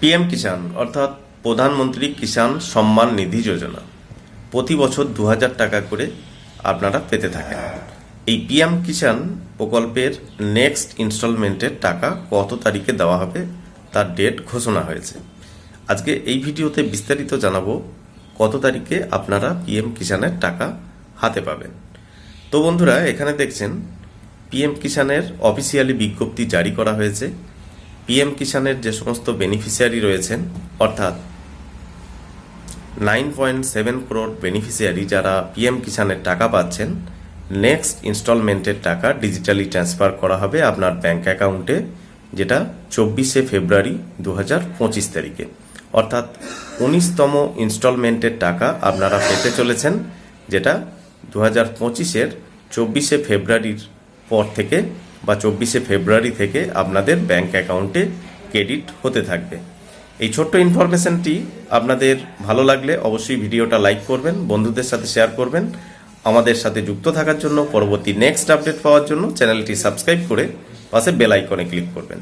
PM কিষাণ, অর্থাৎ প্রধানমন্ত্রী কিষাণ সম্মান নিধি যোজনা। প্রতি বছর দু হাজার টাকা করে আপনারা পেতে থাকেন। এই পিএম কিষাণ প্রকল্পের নেক্সট ইনস্টলমেন্টের টাকা কত তারিখে দেওয়া হবে তার ডেট ঘোষণা হয়েছে। আজকে এই ভিডিওতে বিস্তারিত জানাব কত তারিখে আপনারা পিএম কিষাণের টাকা হাতে পাবেন। তো বন্ধুরা, এখানে দেখছেন, পিএম কিষাণের অফিসিয়ালি বিজ্ঞপ্তি জারি করা হয়েছে। পিএম কিষাণের যে সমস্ত বেনিফিশিয়ারি রয়েছেন, অর্থাৎ nine point seven crore beneficiary যারা পিএম কিষাণের টাকা পাচ্ছেন নেক্সট ইনস্টলমেন্টের টাকা ডিজিটালি ট্রান্সফার করা হবে আপনার ব্যাঙ্ক অ্যাকাউন্টে যেটা চব্বিশে ফেব্রুয়ারি দু হাজার পঁচিশ তারিখে। অর্থাৎ উনিশতম ইনস্টলমেন্টের টাকা আপনারা পেতে চলেছেন, যেটা দু হাজার পঁচিশের চব্বিশে ফেব্রুয়ারির পর থেকে বা চব্বিশে ফেব্রুয়ারি থেকে আপনাদের ব্যাংক অ্যাকাউন্টে ক্রেডিট হতে থাকবে। এই ছোট্ট ইনফরমেশনটি আপনাদের ভালো লাগলে অবশ্যই ভিডিওটা লাইক করবেন, বন্ধুদের সাথে শেয়ার করবেন। আমাদের সাথে যুক্ত থাকার জন্য পরবর্তী নেক্সট আপডেট পাওয়ার জন্য চ্যানেলটি সাবস্ক্রাইব করে পাশে বেল আইকনে ক্লিক করবেন।